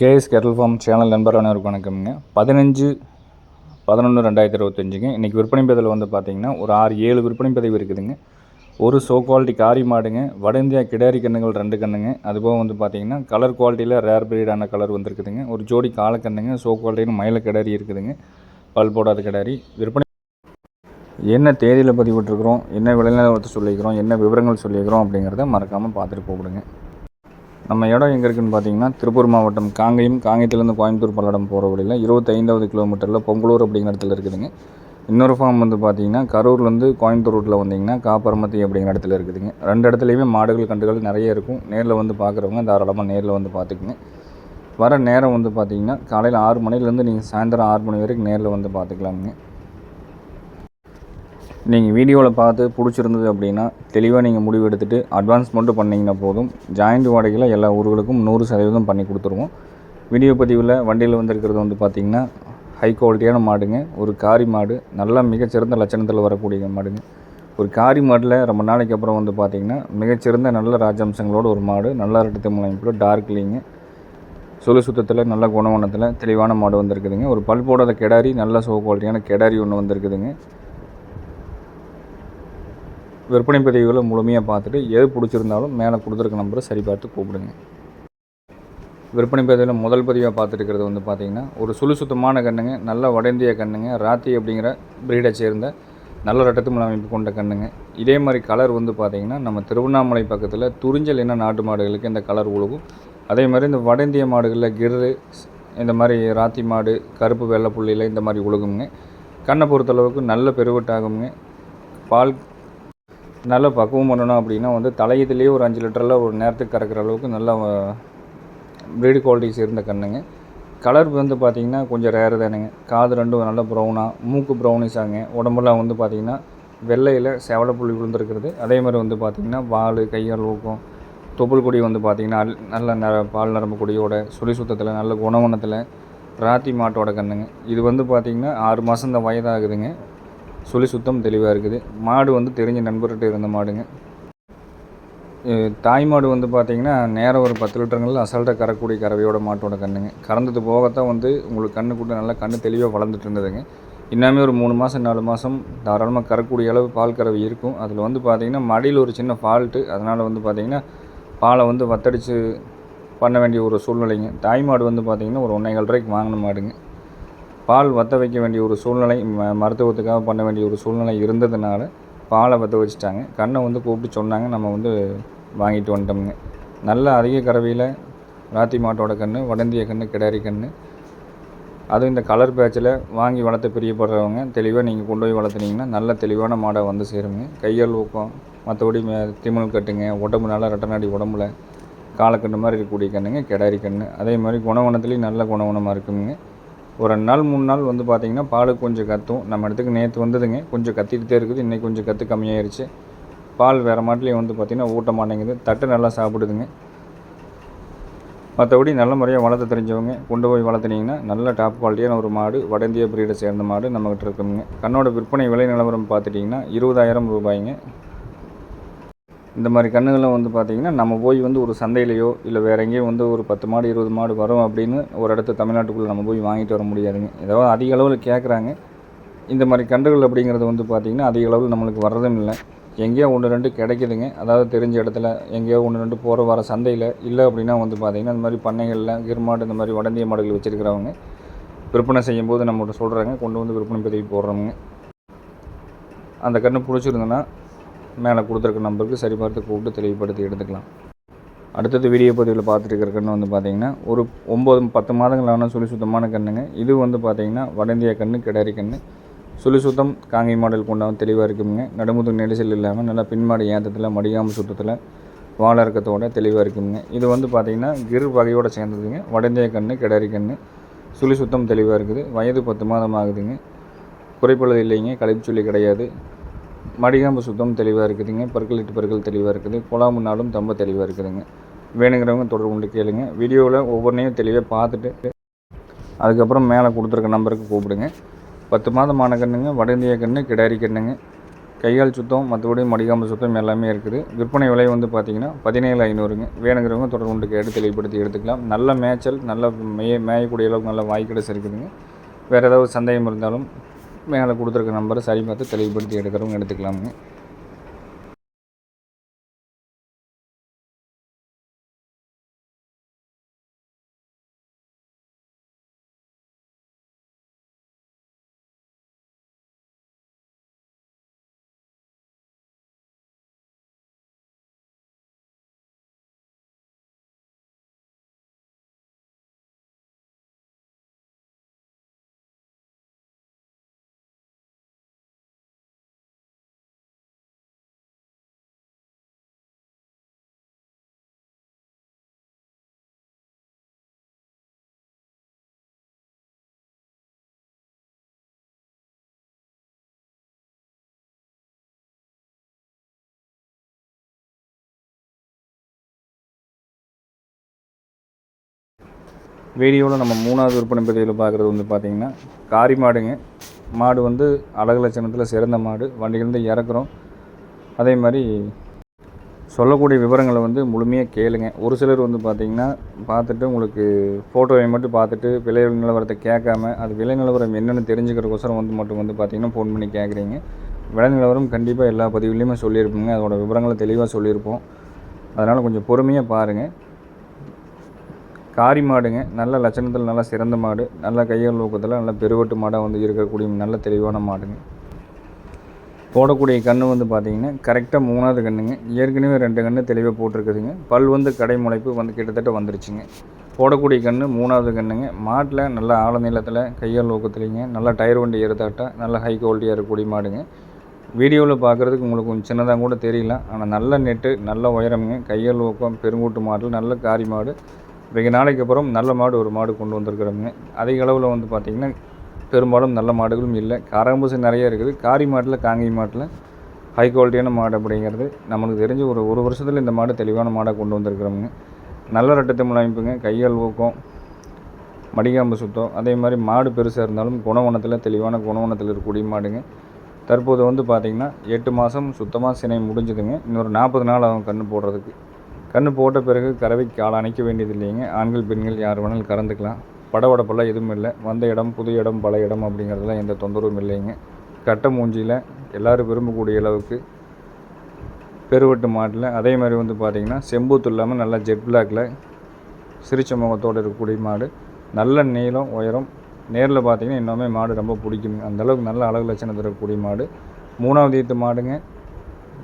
KS கேட்டல் form channel நண்பர் அனைவருக்கும் வணக்கம்ங்க. பதினஞ்சு பதினொன்று ரெண்டாயிரத்தி இருபத்தஞ்சுங்க. இன்றைக்கி விற்பனை பதிவில் வந்து பார்த்தீங்கன்னா ஒரு ஆறு ஏழு விற்பனை பதிவு இருக்குதுங்க. ஒரு சோ குவாலிட்டி காரி மாடுங்க. வட இந்தியா கிடாரி கண்ணுங்கள் ரெண்டு கண்ணுங்க அதுபோக வந்து பார்த்தீங்கன்னா கலர் குவாலிட்டியில் ரேர் பிரீடான கலர் வந்துருக்குதுங்க. ஒரு ஜோடி காலக்கண்ணுங்க சோ குவாலிட்டின்னு மயில கிடாரி இருக்குதுங்க. பல் போடாத கிடாரி. விற்பனை என்ன தேதியில் பதிவிட்டுருக்குறோம்? என்ன விலைநிலவரத்தை சொல்லிக்கிறோம் என்ன விவரங்கள் சொல்லியிருக்கிறோம்? அப்படிங்கிறத மறக்காமல் பார்த்துட்டு போகிடுங்க நம்ம இடம் எங்கே இருக்குன்னு பார்த்தீங்கன்னா திருப்பூர் மாவட்டம் காங்கையும் காங்கேயத்துலேருந்து கோயம்புத்தூர் பல்லடம் போகிற வழியில் இருபத்தைந்தாவது கிலோமீட்டரில் பொங்கலூர் அப்படிங்கிற இடத்துல இருக்குதுங்க. இன்னொரு ஃபார்ம் வந்து பார்த்தீங்கன்னா கரூர்லேருந்து கோயம்புத்தூர் ரோட்டில் வந்தீங்கன்னா காப்பரமத்தி அப்படிங்கிற இடத்துல இருக்குதுங்க. ரெண்டு இடத்துலையுமே மாடுகள் கண்டுகள் நிறைய இருக்கும். நேரில் வந்து பார்க்குறவங்க தாராளமாக நேரில் வந்து பார்த்துக்குங்க வர நேரம் வந்து பார்த்தீங்கன்னா காலையில் ஆறு மணிலேருந்து நீங்கள் சாயந்தரம் ஆறு மணி வரைக்கும் நேரில் வந்து பார்த்துக்கலாமுங்க நீங்கள் வீடியோவில் பார்த்து பிடிச்சிருந்தது அப்படின்னா தெளிவாக நீங்கள் முடிவு எடுத்துகிட்டு அட்வான்ஸ் மட்டும் பண்ணிங்கன்னா போதும். ஜாயிண்ட் வாடகையில் எல்லா ஊர்களுக்கும் நூறு சதவீதம் பண்ணி கொடுத்துருவோம். வீடியோ பதிவில் வண்டியில் வந்திருக்கிறது வந்து பார்த்திங்கன்னா ஹை குவாலிட்டியான மாடுங்க. ஒரு காரி மாடு நல்லா மிகச்சிறந்த லட்சணத்தில் வரக்கூடிய மாடுங்க. ஒரு காரி மாடில் ரொம்ப நாளைக்கு அப்புறம் வந்து பார்த்திங்கன்னா மிகச்சிறந்த நல்ல ராஜாம்சங்களோட ஒரு மாடு நல்லா ரெட்டத்தை முளைப்பில் டார்க்லிங்க சுழு சுத்தத்தில் நல்ல குணவனத்தில் தெளிவான மாடு வந்திருக்குதுங்க. ஒரு பல் போடாத கெடாரி நல்ல சோ குவாலிட்டியான கெடாரி ஒன்று வந்திருக்குதுங்க. விற்பனை பதிவுகளை முழுமையாக பார்த்துட்டு எது பிடிச்சிருந்தாலும் மேலே கொடுத்துருக்க நம்பரை சரி பார்த்து கூப்பிடுங்க. விற்பனை பதிவில் முதல் பதிவாக பார்த்துருக்கிறது வந்து பார்த்திங்கன்னா ஒரு சுழு சுத்தமான கண்ணுங்க நல்ல வடந்திய கண்ணுங்க ராத்தி அப்படிங்கிற பிரீடை சேர்ந்த நல்ல ரட்டத்து அமைப்பு கொண்ட கண்ணுங்க. இதே மாதிரி கலர் வந்து பார்த்திங்கன்னா நம்ம திருவண்ணாமலை பக்கத்தில் துறிஞ்சல் என்ன நாட்டு மாடுகளுக்கு இந்த கலர் உழுகும் அதே மாதிரி இந்த வட இந்திய மாடுகளில் கிரு இந்த மாதிரி ராத்தி மாடு கருப்பு வெள்ளை புள்ளியில் இந்த மாதிரி உழுகுங்க கண்ணை பொறுத்தளவுக்கு நல்ல பெருவட்டாகுங்க பால் நல்லா பக்குவம் பண்ணணும் அப்படின்னா வந்து தலையத்துலேயே ஒரு அஞ்சு லிட்டரில் ஒரு நேரத்துக்கு கறக்கிற அளவுக்கு நல்லா ப்ரீடு குவாலிட்டிஸ் இருந்த கண்ணுங்க. கலர் வந்து பார்த்திங்கன்னா கொஞ்சம் ரேர் தானுங்க. காது ரெண்டும் நல்லா ப்ரௌனாக மூக்கு ப்ரௌனிஸாங்க உடம்புலாம் வந்து பார்த்திங்கன்னா வெள்ளையில் செவலை புள்ளி விழுந்துருக்கிறது. அதே மாதிரி வந்து பார்த்திங்கன்னா வால் கையால் ஊக்கம். தொப்புள் கொடி வந்து பார்த்திங்கன்னா அல்- நல்ல ந பால் நரம்பு கொடியோட சுழி சுத்தத்தில் நல்ல குணவனத்தில் ராத்தி மாட்டோட கண்ணுங்க. இது வந்து பார்த்திங்கன்னா ஆறு மாதம் இந்த வயதாகுதுங்க. சுழி சுத்தம் தெளிவாக இருக்குது. மாடு வந்து தெரிஞ்ச நண்பர்கிட்ட இருந்த மாடுங்க. தாய் மாடு வந்து பார்த்திங்கன்னா நேரம் ஒரு பத்து லிட்டருங்களில் அசால்ட்டாக கறக்கூடிய கறவையோட மாட்டோட கண்ணுங்க. கறந்தது போகத்தான் வந்து உங்களுக்கு கண்ணு கூட்ட நல்லா கண்ணு தெளிவாக வளர்ந்துட்டு இருந்ததுங்க. இன்னுமே ஒரு மூணு மாதம் நாலு மாதம் தாராளமாக கறக்கூடிய அளவு பால் கறவை இருக்கும். அதில் வந்து பார்த்திங்கன்னா மடியில் ஒரு சின்ன ஃபால்ட்டு அதனால் வந்து பார்த்திங்கன்னா பாலை வந்து வத்தடிச்சு பண்ண வேண்டிய ஒரு சூழ்நிலைங்க. தாய் மாடு வந்து பார்த்திங்கன்னா ஒரு ஒன்றேகால் ரூபாய்க்கு வாங்கின மாடுங்க. பால் வற்ற வைக்க வேண்டிய ஒரு சூழ்நிலை ம மருத்துவத்துக்காக பண்ண வேண்டிய ஒரு சூழ்நிலை இருந்ததுனால பாலை வற்ற வச்சுட்டாங்க. கண்ணை வந்து கூப்பிட்டு சொன்னாங்க நம்ம வந்து வாங்கிட்டு வந்துட்டோம்ங்க. நல்ல அதிக கறவையில் ராத்தி மாட்டோட கன்று வடந்திய கன்று கிடாரி கன்று அதுவும் இந்த கலர் பேட்சில் வாங்கி வளர்த்து பிரியப்படுறவங்க தெளிவாக நீங்கள் கொண்டு போய் வளர்த்துனீங்கன்னா நல்ல தெளிவான மாடை வந்து சேருங்க. கையால் ஊக்கம் மற்றபடி மே- கட்டுங்க உடம்பு நல்லா ரெட்டநாடி உடம்புல காலக்கண்ணு மாதிரி இருக்கக்கூடிய கண்ணுங்க கிடாரி கன்று அதே மாதிரி குணவனத்துலேயும் நல்ல குணவனமாக இருக்குங்க. ஒரு ரெண்டு நாள் மூணு நாள் வந்து பார்த்தீங்கன்னா பால் கொஞ்சம் கத்தும். நம்ம இடத்துக்கு நேற்று வந்ததுங்க. கொஞ்சம் கத்திக்கிட்டே இருக்குது. இன்றைக்கி கொஞ்சம் கற்று கம்மியாயிருச்சு. பால் வேறு மாட்டிலையும் வந்து பார்த்திங்கன்னா ஊட்ட மாட்டேங்குது. தட்டு நல்லா சாப்பிடுதுங்க. மற்றபடி நல்ல முறையாக வளர்த்த தெரிஞ்சவங்க கொண்டு போய் வளர்த்துனீங்கன்னா நல்ல டாப் குவாலிட்டியான ஒரு மாடு வட இந்திய பிரீடை சேர்ந்த மாடு நம்மகிட்ட இருக்குங்க. கண்ணோட விற்பனை விலை நிலவரம் பார்த்துட்டிங்கன்னா இருபதாயிரம் ரூபாய்ங்க. இந்த மாதிரி கண்ணுகளை வந்து பார்த்திங்கன்னா நம்ம போய் வந்து ஒரு சந்தையிலையோ இல்லை வேறு எங்கேயோ வந்து ஒரு பத்து மாடு இருபது மாடு வரும் அப்படின்னு ஒரு இடத்த தமிழ்நாட்டுக்குள்ளே நம்ம போய் வாங்கிட்டு வர முடியாதுங்க. ஏதாவது அதிக அளவில் கேட்குறாங்க இந்த மாதிரி கன்றுகள் அப்படிங்கிறது வந்து பார்த்திங்கன்னா அதிக அளவில் நம்மளுக்கு வர்றதும் இல்லை. எங்கேயோ ஒன்று ரெண்டு கிடைக்குதுங்க. அதாவது தெரிஞ்ச இடத்துல எங்கேயோ ஒன்று ரெண்டு போகிற வர சந்தையில் இல்லை அப்படின்னா வந்து பார்த்திங்கன்னா இந்த மாதிரி பண்ணைகளில் கிருமாடு இந்த மாதிரி வடந்திய மாடுகள் வச்சுருக்கிறவங்க விற்பனை செய்யும்போது நம்மகிட்ட சொல்கிறாங்க கொண்டு வந்து விற்பனை பதிவு போடுறவங்க. அந்த கன்று பிடிச்சிருந்ததுன்னா மேலே கொடுத்துருக்க நம்பருக்கு சரி பார்த்து கூப்பிட்டு தெளிவுபடுத்தி எடுத்துக்கலாம். அடுத்தது வீடியோ பதிவில் பார்த்துட்டு கண்ணு வந்து பார்த்திங்கன்னா ஒரு ஒம்பது பத்து மாதங்களான சுழி சுத்தமான கண்ணுங்க. இது வந்து பார்த்திங்கன்னா வட கண்ணு கன்று கிடாரி கன்று சுழி சுத்தம் காங்கை மாடல் கொண்டாவும் தெளிவாக இருக்குங்க நடுமுது நெரிசல் இல்லாமல் நல்லா பின்மாடி ஏந்தத்தில் மடியாமல் சுத்தத்தில் வாழறக்கத்தோட தெளிவாக இருக்குங்க இது வந்து பார்த்திங்கன்னா கிர் வகையோடு சேர்ந்ததுங்க. வட கண்ணு கன்று கிடாரி கன்று சுழி சுத்தம் தெளிவாக இருக்குது. வயது பத்து மாதம் ஆகுதுங்க. குறைப்பளவு இல்லைங்க. கழிப்பு சொல்லி கிடையாது. மடிகாம்பு சுத்தம் தெளிவாக இருக்குதுங்க. பற்கள் இட்டு பற்கள் தெளிவாக இருக்குது. குழாமுன்னாலும் தம்ப தெளிவாக இருக்குதுங்க. வேணுங்கிறவங்க தொடர்பு கொண்டு கேளுங்க. வீடியோவில் ஒவ்வொன்றையும் தெளிவாக பார்த்துட்டு அதுக்கப்புறம் மேலே கொடுத்துருக்க நம்பருக்கு கூப்பிடுங்க. பத்து மாதமான கண்ணுங்க வடந்திய கண்ணு கிடாரி கண்ணுங்க. கையால் சுத்தம் மற்றபடி மடிகாம்பு சுத்தம் எல்லாமே இருக்குது. விற்பனை விலை வந்து பார்த்தீங்கன்னா பதினேழு ஐநூறுங்க. வேணுங்கிறவங்க தொடர்பு கொண்டு கேட்டு தெளிவுபடுத்தி எடுத்துக்கலாம். நல்ல மேய்ச்சல் நல்ல மேய மேயக்கூடிய அளவுக்கு நல்ல வாய்க்கிடஸ் இருக்குதுங்க. வேறு ஏதாவது சந்தேகம் இருந்தாலும் மேலே கொடுத்துருக்க நம்பரை சரி பார்த்து தெளிவுபடுத்தி எடுக்கிறவங்க எடுத்துக்கலாமுங்க. வீடியோவில் நம்ம மூணாவது விற்பனை பதிவில் பார்க்குறது வந்து பார்த்திங்கன்னா காரி மாடுங்க. மாடு வந்து அழகு லட்சணத்தில் சிறந்த மாடு. வண்டியிலேருந்து இறக்குறோம். அதே மாதிரி சொல்லக்கூடிய விவரங்களை வந்து முழுமையாக கேளுங்க. ஒரு சிலர் வந்து பார்த்திங்கன்னா பார்த்துட்டு உங்களுக்கு ஃபோட்டோவை மட்டும் பார்த்துட்டு விலை நிலவரத்தை கேட்காம அது விலை நிலவரம் என்னென்னு தெரிஞ்சுக்கிறக்கோசரம் வந்து மட்டும் வந்து பார்த்திங்கன்னா ஃபோன் பண்ணி கேட்குறீங்க விலை நிலவரம் கண்டிப்பாக எல்லா பதிவுலேயுமே சொல்லியிருப்போங்க. அதோட விவரங்களை தெளிவாக சொல்லியிருப்போம். அதனால் கொஞ்சம் பொறுமையாக பாருங்கள் காரி மாடுங்க. நல்ல லட்சணத்தில் நல்ல சிறந்த மாடு. நல்ல கையால் ஊக்கத்தில் நல்ல பெருவட்டு மாடாக வந்து இருக்கக்கூடிய நல்ல தெளிவான மாடுங்க. போடக்கூடிய கன்று வந்து பார்த்திங்கன்னா கரெக்டாக மூணாவது கன்றுங்க ஏற்கனவே ரெண்டு கன்று தெளிவாக போட்டிருக்குதுங்க. பல் வந்து கடை முளைப்பு வந்து கிட்டத்தட்ட வந்துருச்சுங்க. போடக்கூடிய கன்று மூணாவது கன்றுங்க மாட்டில் நல்ல ஆழநிலத்தில் கையால் ஊக்கத்துலேங்க நல்லா டயர் வண்டி ஏறுதாட்டா நல்ல ஹை குவாலிட்டியாக இருக்கக்கூடிய மாடுங்க. வீடியோவில் பார்க்குறதுக்கு உங்களுக்கு கொஞ்சம் சின்னதாக கூட தெரியல ஆனால் நல்ல நெட்டு நல்ல உயரமுங்க. கையால் ஊக்கம் பெருங்கூட்டு மாடு நல்ல காரி மாடு. இங்கே நாளைக்கு அப்புறம் நல்ல மாடு ஒரு மாடு கொண்டு வந்திருக்கிறோங்க. அதிக அளவில் வந்து பார்த்திங்கன்னா பெரும்பாலும் நல்ல மாடுகளும் இல்லை. காரம்பூசி நிறைய இருக்குது. காரி மாட்டில் காங்கி மாட்டில் ஹை குவாலிட்டியான மாடு அப்படிங்கிறது நம்மளுக்கு தெரிஞ்சு ஒரு ஒரு வருஷத்தில் இந்த மாடு தெளிவான மாடாக கொண்டு வந்திருக்கிறோமுங்க நல்ல ரெட்டத்தமிழ் அமைப்புங்க கையால் ஊக்கம் மடிகாம்பு சுத்தம் அதே மாதிரி மாடு பெருசாக இருந்தாலும் குணவனத்தில் தெளிவான குணவனத்தில் இருக்கக்கூடிய மாடுங்க. தற்போது வந்து பார்த்திங்கன்னா எட்டு மாதம் சுத்தமாக சினை முடிஞ்சுதுங்க. இன்னொரு நாற்பது நாள் ஆகும் கன்று போடுறதுக்கு. கன்று போட்ட பிறகு கறவைக்கு கால் அணைக்க வேண்டியது இல்லைங்க ஆண்கள் பெண்கள் யார் வேணாலும் கறந்துக்கலாம். படபடப்பெல்லாம் எதுவும் இல்லை. வந்த இடம் புது இடம் பல இடம் அப்படிங்கிறதுலாம் எந்த தொந்தரவும் இல்லைங்க. கட்ட மூஞ்சியில் எல்லோரும் விரும்பக்கூடிய அளவுக்கு பெருவட்டு மாட்டில். அதே மாதிரி வந்து பார்த்திங்கன்னா செம்பூத்து இல்லாமல் நல்லா ஜெட் பிளாக்கில் சிரிச்ச முகத்தோடு இருக்கக்கூடிய மாடு. நல்ல நீளம் உயரம். நேரில் பார்த்திங்கன்னா இன்னுமே மாடு ரொம்ப பிடிக்குங்க. அந்தளவுக்கு நல்ல அழகு லட்சணத்தில் இருக்கக்கூடிய மாடு. மூணாவது ஈத்து மாடுங்க.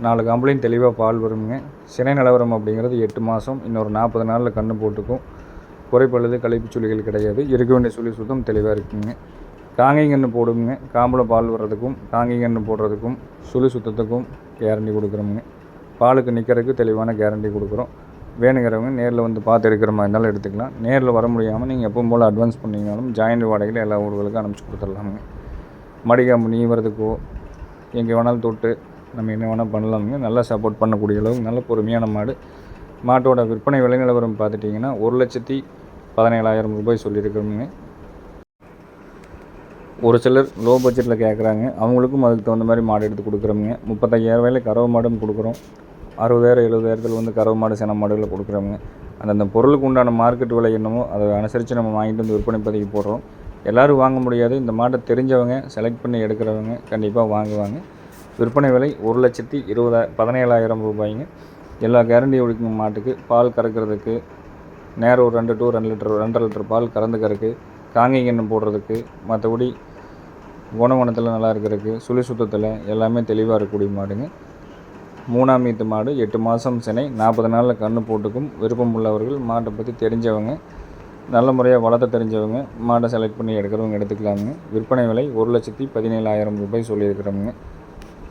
நாலு கம்பளையும் தெளிவாக பால் வருங்க சினை நிலவரம் அப்படிங்கிறது எட்டு மாதம் இன்னொரு நாற்பது நாளில் கன்று போட்டுக்கும். குறைப்பழுது கழிப்பு சுழிகள் கிடையாது. இருக்க வேண்டிய சுழி சுத்தம் தெளிவாக இருக்குங்க. காங்கை கன்று போடுங்க காம்பில் பால் வர்றதுக்கும் காங்கை கன்று போடுறதுக்கும் சுழி சுத்தத்துக்கும் கேரண்டி கொடுக்குறோமுங்க. பாலுக்கு நிற்கிறதுக்கு தெளிவான கேரண்டி கொடுக்குறோம். வேணுங்கிறவங்க நேரில் வந்து பார்த்து எடுக்கிற மாதிரி இருந்தாலும் எடுத்துக்கலாம். நேரில் வர முடியாமல் நீங்கள் எப்பவும் போல் அட்வான்ஸ் பண்ணிங்கனாலும் ஜாயிண்ட் வாடகையில் எல்லா ஊர்களுக்கும் அனுப்பிச்சி கொடுத்துடலாமுங்க. மடிக்காம்பு நீவறதுக்கோ எங்கே வேணாலும் தொட்டு நம்ம என்ன வேணால் பண்ணலாமுங்க. நல்லா சப்போர்ட் பண்ணக்கூடிய அளவுக்கு நல்ல பொறுமையான மாடு. மாட்டோட விற்பனை விலை நிலவரம் பார்த்துட்டிங்கன்னா ஒரு லட்சத்தி பதினேழாயிரம் ரூபாய் சொல்லியிருக்கிறோமுங்க. ஒரு சிலர் லோ பட்ஜெட்டில் கேட்குறாங்க அவங்களுக்கும் அதுக்கு தகுந்த மாதிரி மாடு எடுத்து கொடுக்குறோமுங்க. முப்பத்தையாயிரம் ரூபாயில் கறவை மாடும் கொடுக்குறோம். அறுபதாயிரம் எழுபதாயிரத்தில் வந்து கறவை மாடு சின மாடுகளை கொடுக்குறோமுங்க. அந்தந்த பொருளுக்கு உண்டான மார்க்கெட் விலை என்னமோ அதை அனுசரித்து நம்ம வாங்கிட்டு வந்து விற்பனை பதிவு போடுறோம். எல்லோரும் வாங்க முடியாது. இந்த மாட்டை தெரிஞ்சவங்க செலக்ட் பண்ணி எடுக்கிறவங்க கண்டிப்பாக வாங்குவாங்க. விற்பனை விலை ஒரு லட்சத்தி இருபதா பதினேழாயிரம் ரூபாய்ங்க. எல்லா கேரண்டி ஒழிக்கும் மாட்டுக்கு. பால் கறக்கிறதுக்கு நேரம் ஒரு ரெண்டு டூ ரெண்டு லிட்டர் ரெண்டரை லிட்டர் பால் கறந்துக்கிறதுக்கு காங்கை கிண்ணம் போடுறதுக்கு மற்றபடி குணகுணத்தில் நல்லா இருக்கிறதுக்கு சுழி சுத்தத்தில் எல்லாமே தெளிவாக இருக்கக்கூடிய மாடுங்க. மூணாம் ஈத்து மாடு எட்டு மாதம் சினை நாற்பது நாளில் கன்று போட்டுக்கும். விருப்பம் உள்ளவர்கள் மாட்டை பற்றி தெரிஞ்சவங்க நல்ல முறையாக வளர்த்த தெரிஞ்சவங்க மாட்டை செலக்ட் பண்ணி எடுக்கிறவங்க எடுத்துக்கலாமுங்க விற்பனை விலை ஒரு லட்சத்தி பதினேழாயிரம் ரூபாய் சொல்லியிருக்கிறவங்க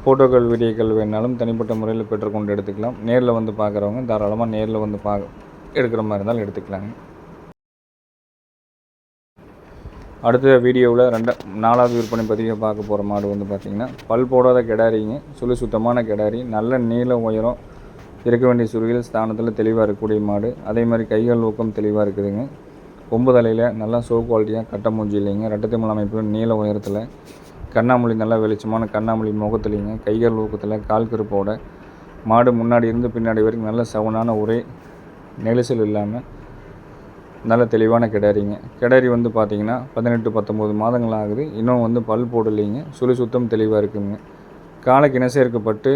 ஃபோட்டோக்கள் வீடியோக்கள் வேணாலும் தனிப்பட்ட முறையில் பெற்றுக்கொண்டு எடுத்துக்கலாம். நேரில் வந்து பார்க்குறவங்க தாராளமாக நேரில் வந்து பா எடுக்கிற மாதிரி இருந்தாலும் எடுத்துக்கலாங்க. அடுத்த வீடியோவில் ரெண்டா நாலாவது விற்பனை பதிவை பார்க்க போகிற மாடு வந்து பார்த்திங்கன்னா பல் போடாத கிடாரிங்க. சுழி சுத்தமான கிடாரி. நல்ல நீள உயரம் இருக்க வேண்டிய சுருகில் ஸ்தானத்தில் தெளிவாக இருக்கக்கூடிய மாடு. அதே மாதிரி கைகள் ஊக்கம் தெளிவாக இருக்குதுங்க. கொம்பு தலையில் நல்லா சோ குவாலிட்டியாக கட்ட மூஞ்சி இல்லைங்க. ரட்டத்தின் அமைப்பு நீள உயரத்தில் கண்ணாமூலி நல்லா வெளிச்சமான கண்ணாமூலி முகத்துலிங்க. கைகள் ஊக்கத்தில் கால் கருப்போட. மாடு முன்னாடி இருந்து பின்னாடி வரைக்கும் நல்ல சவனான ஒரே நெரிசல் இல்லாமல் நல்ல தெளிவான கிடாரிங்க. கிடாரி வந்து பார்த்திங்கன்னா பதினெட்டு பத்தொம்போது மாதங்கள் ஆகுது. இன்னும் வந்து பல் போடலைங்க. சுழி சுத்தம் தெளிவாக இருக்குங்க. காலைக்கு இனசேர்க்கப்பட்டு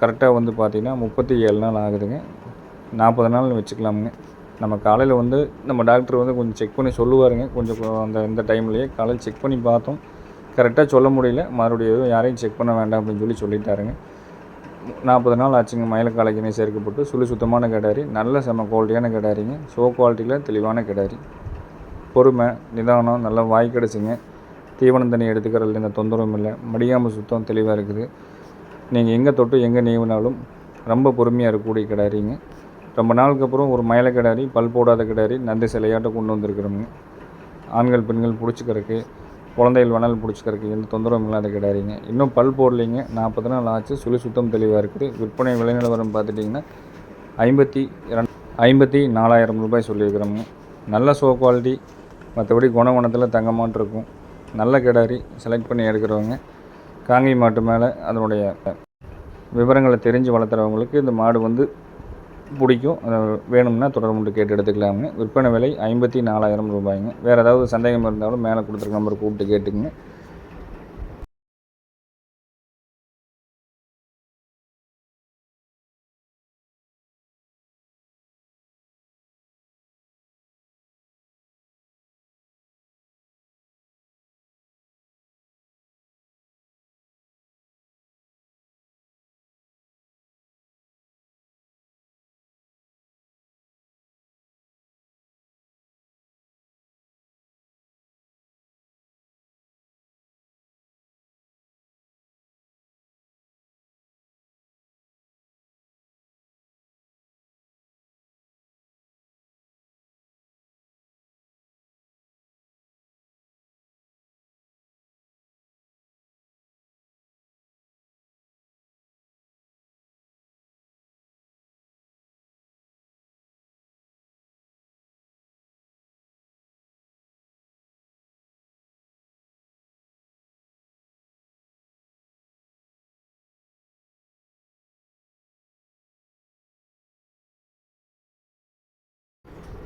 கரெக்டாக வந்து பார்த்திங்கன்னா முப்பத்தி ஏழு நாள் ஆகுதுங்க. நாற்பது நாள் வச்சுக்கலாமுங்க. நம்ம காலையில் வந்து நம்ம டாக்டர் வந்து கொஞ்சம் செக் பண்ணி சொல்லுவாருங்க. கொஞ்சம் அந்த இந்த டைம்லேயே காலையில் செக் பண்ணி பார்த்தோம். கரெக்டாக சொல்ல முடியல. மறுபடியும் எதுவும் யாரையும் செக் பண்ண வேண்டாம் அப்படின்னு சொல்லி சொல்லிட்டாருங்க. நாற்பது நாள் ஆச்சுங்க. மயிலக்காலைக்குனே சேர்க்கப்பட்டு சுழி சுத்தமான கிடாரி நல்ல செம குவாலிட்டியான கிடாரிங்க. ஷோ குவாலிட்டியில் தெளிவான கிடாரி. பொறுமை நிதானம் நல்லா வாய் கிடச்சிங்க தீவனம் தண்ணி எடுத்துக்கிறதுல எந்த தொந்தரவும் இல்லை. மடியாமல் சுத்தம் தெளிவாக இருக்குது. நீங்கள் எங்கே தொட்டு எங்கே நீவினாலும் ரொம்ப பொறுமையாக இருக்கக்கூடிய கிடாரிங்க. ரொம்ப நாளுக்கு அப்புறம் ஒரு மயில கிடாரி பல் போடாத கிடாரி நந்தி சிலையாட்ட கொண்டு வந்திருக்கிறோங்க ஆண்கள் பெண்கள் பிடிச்சிக்கிறதுக்கு குழந்தைகள் வேணாலும் பிடிச்சிக்கிறதுக்கு எந்த தொந்தரவும் இல்லாத கிடையாதுங்க இன்னும் பல் போடலைங்க. நாற்பது நாள் ஆச்சு. சுழி சுத்தம் தெளிவாக இருக்குது. விற்பனை விலை நிலவரம் பார்த்துட்டிங்கன்னா ஐம்பத்தி இரண்டு ஐம்பத்தி நாலாயிரம் ரூபாய் சொல்லியிருக்கிறோங்க நல்ல சோ குவாலிட்டி மற்றபடி குணகுணத்தில் தங்கமாட்டு இருக்கும். நல்ல கிடாரி செலக்ட் பண்ணி எடுக்கிறவங்க. காங்கி மாட்டு மேலே அதனுடைய விவரங்களை தெரிஞ்சு வளர்த்துறவங்களுக்கு இந்த மாடு வந்து பிடிக்கும். வேணும்னா தொடர்பு கேட்டு எடுத்துக்கலாமுங்க விற்பனை விலை ஐம்பத்தி நாலாயிரம் ரூபாய்ங்க. வேறு ஏதாவது சந்தேகம் இருந்தாலும் மேலே கொடுத்துருக்க நம்பருக்கு கூப்பிட்டு கேட்டுக்குங்க.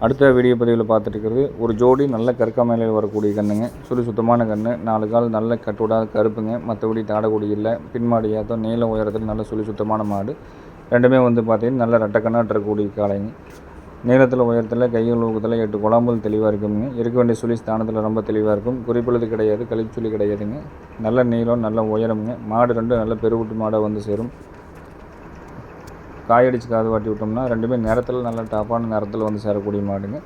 அடுத்த வீடியோ பதிவில் பார்த்துட்டு ஒரு ஜோடி நல்ல கற்க மேலையில் வரக்கூடிய கண்ணுங்க. சுழி சுத்தமான கன்று நாலு கால் நல்ல கட்டுவிடாத கருப்புங்க. மற்றபடி தாடக்கூடிய இல்லை. பின்மாடியாத்தம் நீள உயரத்தில் நல்ல சுழி சுத்தமான மாடு. ரெண்டுமே வந்து பார்த்திங்கன்னா நல்ல ரெட்டக்கண்ணாட்டு இருக்கக்கூடிய காளைங்க. நீளத்தில் உயரத்தில் கையில் ஊக்கத்தில் எட்டு குழம்புகள் தெளிவாக இருக்குங்க. இருக்க வேண்டிய சுழி ஸ்தானத்தில் ரொம்ப தெளிவாக இருக்கும். குறிப்பிழுது கிடையாது கழிச்சுளி கிடையாதுங்க. நல்ல நீளம் நல்ல உயரமுங்க. மாடு ரெண்டும் நல்ல பெருவுட்டு மாடாக வந்து சேரும். காயடிச்சு காது வாட்டி விட்டோம்னா ரெண்டுமே நேரத்தில் நல்ல டாப்பான நேரத்தில் வந்து சேரக்கூடிய மாடுங்க.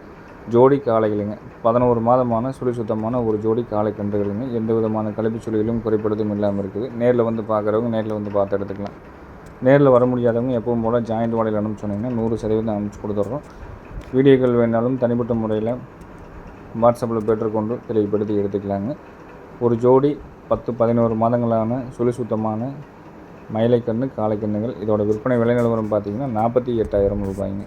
ஜோடி காளைகளுங்க. பதினோரு மாதமான சுழி சுத்தமான ஒரு ஜோடி காளை கன்றுகளுங்க. எந்த விதமான கழிப்பு சுழிகளும் குறைப்படுதும் இல்லாமல் இருக்குது. நேரில் வந்து பார்க்குறவங்க நேரில் வந்து பார்த்து எடுத்துக்கலாம். நேரில் வர முடியாதவங்க எப்பவும் போல் ஜாயிண்ட் வாடையில் அனுப்பிச்சு சொன்னீங்கன்னா நூறு சதவீதம் அனுப்பிச்சு கொடுத்துட்றோம் வீடியோக்கள் வேணாலும் தனிப்பட்ட முறையில் வாட்ஸ்அப்பில் பெற்றுக்கொண்டு தெளிவுபடுத்தி எடுத்துக்கலாங்க. ஒரு ஜோடி பத்து பதினோரு மாதங்களான சுழி சுத்தமான மயிலைக்கன்று காளைக்கன்றுகள் இதோட விற்பனை விலை நிலவரம் பார்த்தீங்கன்னா நாற்பத்தி எட்டாயிரம் ரூபாய்ங்க.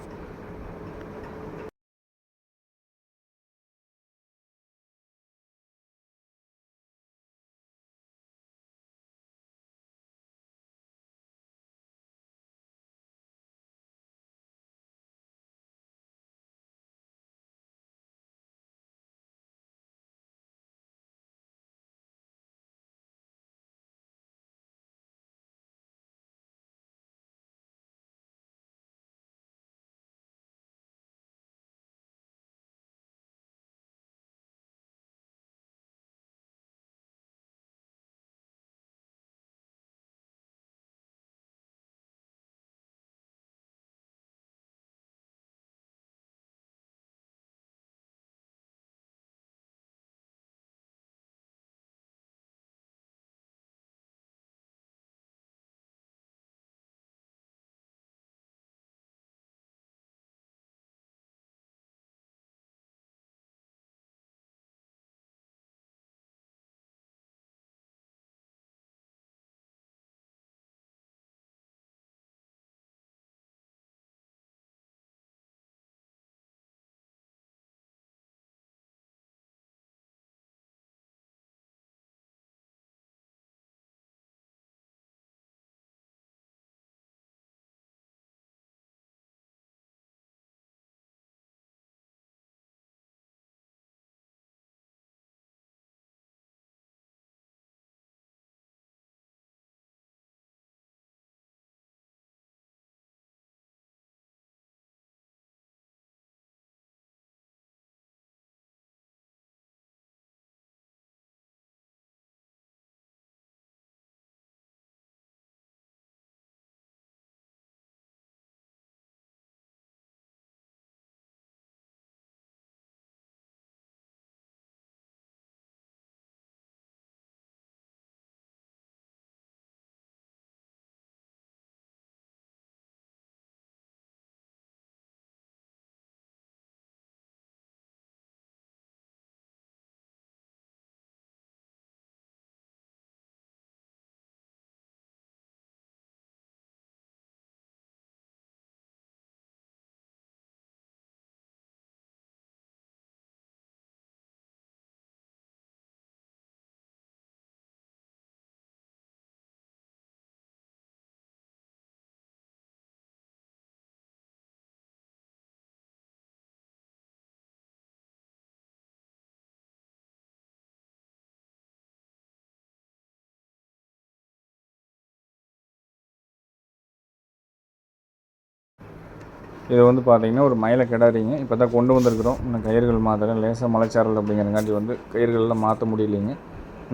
இது வந்து பார்த்தீங்கன்னா ஒரு மயில கிடாரிங்க இப்போ தான் கொண்டு வந்திருக்கிறோம். இன்னும் கயிறுகள் மாத்திரம் லேசாக மலைச்சாரல் அப்படிங்கிறங்காட்டி வந்து கயிறுகள்லாம் மாற்ற முடியலைங்க.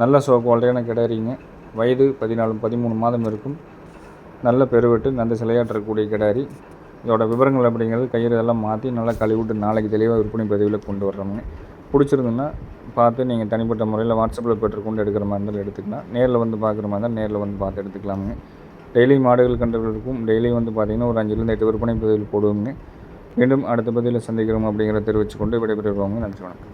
நல்ல சோ குவாலிட்டியான கிடாரிங்க வயது பதினாலு பதிமூணு மாதம் இருக்கும். நல்ல பெருவெட்டு நல்ல சிலையாற்றக்கூடிய கிடாரி. இதோட விவரங்கள் அப்படிங்கிறது கயிறு எல்லாம் மாற்றி நல்லா கழுவிட்டு நாளைக்கு தெளிவாக விற்பனை பதிவில் கொண்டு வர்றோமுங்க. பிடிச்சிருந்துன்னா பார்த்து நீங்கள் தனிப்பட்ட முறையில் வாட்ஸ்அப்பில் பெற்றுக்கொண்டு எடுக்கிற மாதிரி இருந்தாலும் எடுத்துக்கலாம். நேரில் வந்து பார்க்குற மாதிரி இருந்தால் நேரில் வந்து பார்த்து எடுத்துக்கலாமுங்க. டெய்லி மாடுகள் கன்றுகளுக்கும் டெய்லி வந்து பார்த்திங்கன்னா ஒரு அஞ்சுலேருந்து எட்டு விற்பனை பதிவில் போடுவோங்க மீண்டும் அடுத்த பதிவில் சந்திக்கிறோம் அப்படிங்கிறத தெரிவித்துக்கொண்டு விடைபெறுவோங்க நன்றி வணக்கம்.